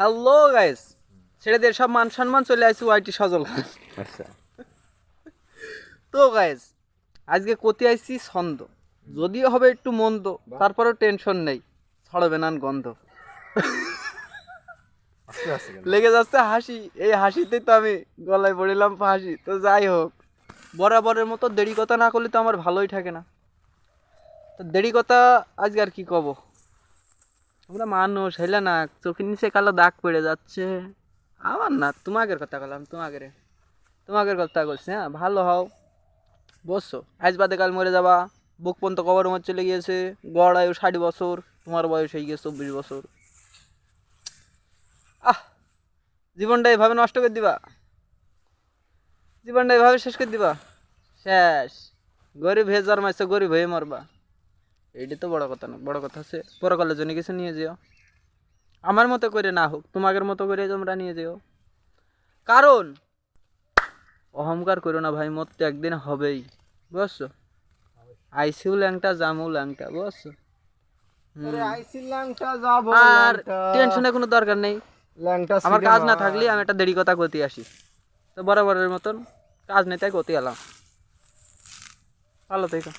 Hello guys ছেড়ে দিয়ে সব মান সম্মান চলে আসছি ওয়াইটি সজল আচ্ছা। তো গাইস আজকে কোথায় আইছি? ছন্দ। যদিও হবে একটু মন্দ তারপরেও টেনশন নেই। ছড়বে না গন্ধ? লেগে যাচ্ছে হাসি। এই হাসিতেই তো আমি গলায় পড়িলাম হাসি। তো যাই হোক বরাবরের মতো দেরি কথা না করলে তো আমার ভালোই থাকে না। তো দেরি কথা আজকে আর কি কব? আমরা মানুষ হেলে না? চোখের নিচে কালো দাগ পড়ে যাচ্ছে। আমার না তোমাকের কথা বললাম তোমাকে তোমাকের কথা বলছি হ্যাঁ? ভালো হও। বসছো আজ বাদে কাল মরে যাবা। বুক পর্যন্ত কবর মর চলে গিয়েছে। গড় আয়ু ষাট বছর, তোমার বয়স হয়ে গিয়েছে চব্বিশ বছর। আহ! জীবনটা এভাবে নষ্ট করে দিবা? জীবনটা এভাবে শেষ করে দিবা? শেষ। গরিব হয়ে জন্মাইছে, গরিব হয়ে মরবা। এইটা তো বড় কথা না বড় কথা হচ্ছে পরকালের জন্য কিছু নিয়ে যেও। আমার মতো করে না হোক তোমাদের মতো করে তোমরা নিয়ে যেও। কারণ অহংকার করো না ভাই মরতে একদিন হবেই বুঝছ? আইসিউ ল্যাংটা জামু ল্যাংটা বুঝছ। আরে। টেনশনের কোনো দরকার নেই। আমার কাজ না থাকলে আমি একটা দেরি কথা করতে আসি। তো বরাবরের মতন কাজ নেই তাই করতে এলাম। ভালো থেকো।